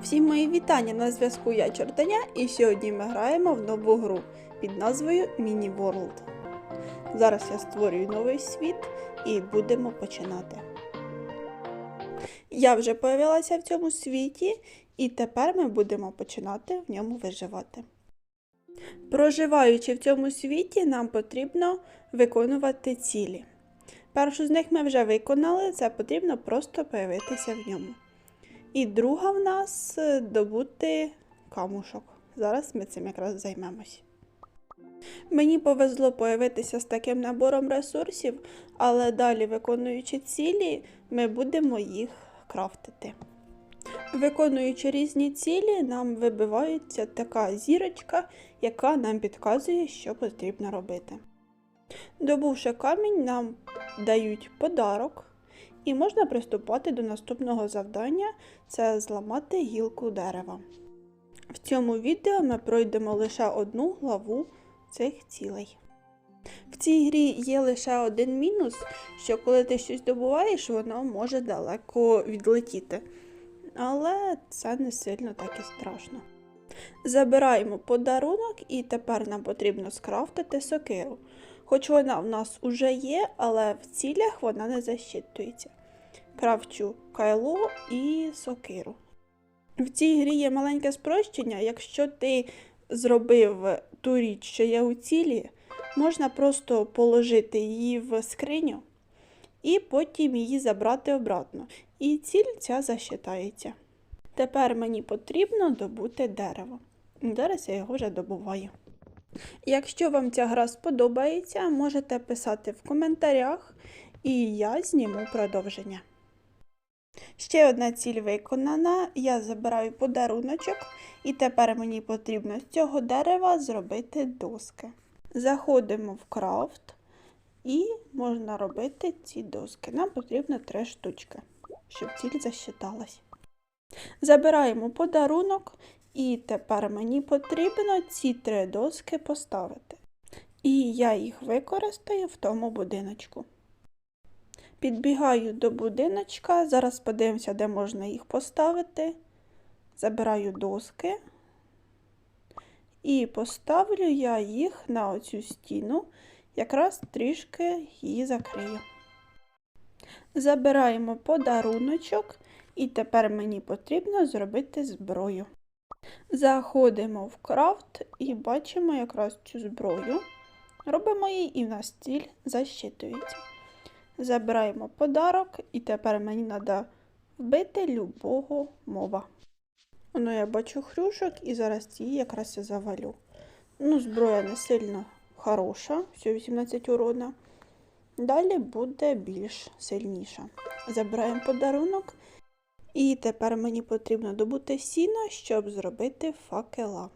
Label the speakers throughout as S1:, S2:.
S1: Всім мої вітання на зв'язку я Чортаня, і сьогодні ми граємо в нову гру під назвою Mini World. Зараз я створюю новий світ і будемо починати. Я вже появилася в цьому світі, і тепер ми будемо починати в ньому виживати. Проживаючи в цьому світі, нам потрібно виконувати цілі. Першу з них ми вже виконали, це потрібно просто появитися в ньому. І друга в нас е, добути камушок. Зараз ми цим якраз займемось. Мені повезло появитися з таким набором ресурсів, але далі, виконуючи цілі, ми будемо їх крафтити. Виконуючи різні цілі, нам вибивається така зірочка, яка нам підказує, що потрібно робити. Добувши камінь, нам дають подарок, і можна приступати до наступного завдання це зламати гілку дерева. В цьому відео ми пройдемо лише одну главу цих цілей. В цій грі є лише один мінус, що коли ти щось добуваєш, воно може далеко відлетіти. Але це не сильно так і страшно. Забираємо подарунок, і тепер нам потрібно скрафтити сокиру. Хоч вона в нас уже є, але в цілях вона не защитується. Кравчу кайло і сокиру. В цій грі є маленьке спрощення. Якщо ти зробив ту річ, що є у цілі, можна просто положити її в скриню і потім її забрати обратно. І ціль ця засчитається. Тепер мені потрібно добути дерево. Зараз я його вже добуваю. Якщо вам ця гра сподобається, можете писати в коментарях, і я зніму продовження. Ще одна ціль виконана. Я забираю подаруночок, і тепер мені потрібно з цього дерева зробити доски. Заходимо в крафт і можна робити ці доски. Нам потрібно три штучки, щоб ціль засчиталась. Забираємо подарунок, і тепер мені потрібно ці три доски поставити. І я їх використаю в тому будиночку. Підбігаю до будиночка, зараз подивимося, де можна їх поставити. Забираю доски і поставлю я їх на оцю стіну, якраз трішки її закрию. Забираємо подаруночок, і тепер мені потрібно зробити зброю. Заходимо в крафт і бачимо якраз цю зброю. Робимо її і в нас ціль защитується. Забираємо подарок, і тепер мені треба вбити любого моба. Ну, я бачу хрюшок і зараз ці якраз я завалю. Ну, зброя не сильно хороша, всього 18 урона. Далі буде більш сильніша. Забираємо подарунок. І тепер мені потрібно добути сіно, щоб зробити факела.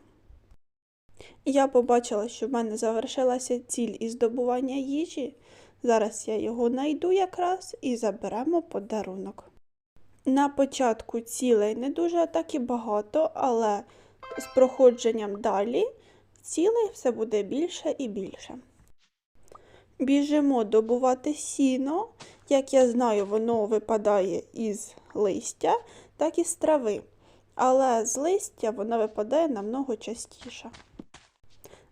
S1: Я побачила, що в мене завершилася ціль із добування їжі. Зараз я його знайду якраз і заберемо подарунок. На початку цілей не дуже так і багато, але з проходженням далі цілей все буде більше і більше. Біжимо добувати сіно. Як я знаю, воно випадає із листя, так і з трави. Але з листя воно випадає намного частіше.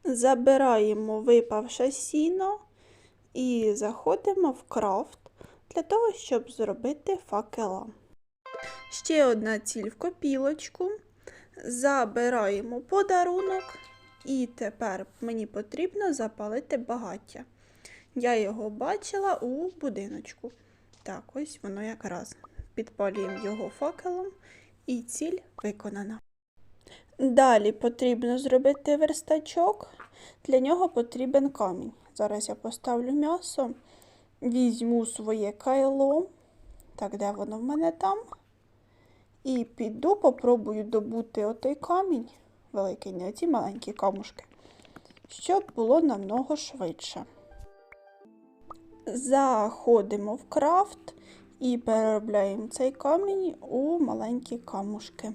S1: Забираємо випавше сіно і заходимо в крафт для того, щоб зробити факела. Ще одна ціль в копілочку. Забираємо подарунок, і тепер мені потрібно запалити багаття. Я його бачила у будиночку. Так, ось воно якраз. Підпалюємо його факелом, і ціль виконана. Далі потрібно зробити верстачок. Для нього потрібен камінь. Зараз я поставлю м'ясо, візьму своє кайло. Так, де воно в мене там? І піду, попробую добути отой камінь, великий, не оці маленькі камушки, щоб було намного швидше. Заходимо в крафт і переробляємо цей камінь у маленькі камушки.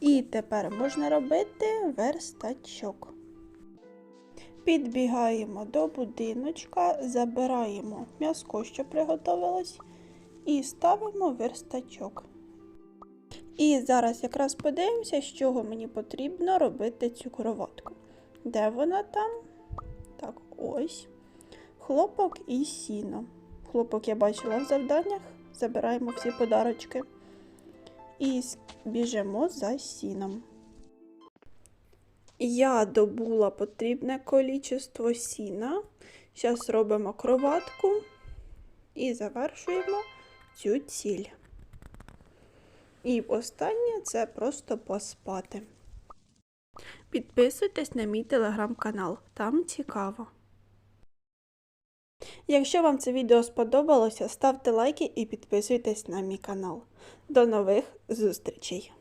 S1: І тепер можна робити верстачок. Підбігаємо до будиночка, забираємо м'яско, що приготовилось, і ставимо верстачок. І зараз якраз подивимося, з чого мені потрібно робити цю кроватку. Де вона там? Так, ось. Хлопок і сіно. Хлопок я бачила в завданнях. Забираємо всі подарочки. І біжимо за сіном. Я добула потрібне количество сіна. Зараз робимо кроватку і завершуємо цю ціль. І останнє це просто поспати. Підписуйтесь на мій телеграм-канал, там цікаво. Якщо вам це відео сподобалося, ставте лайки і підписуйтесь на мій канал. До нових зустрічей!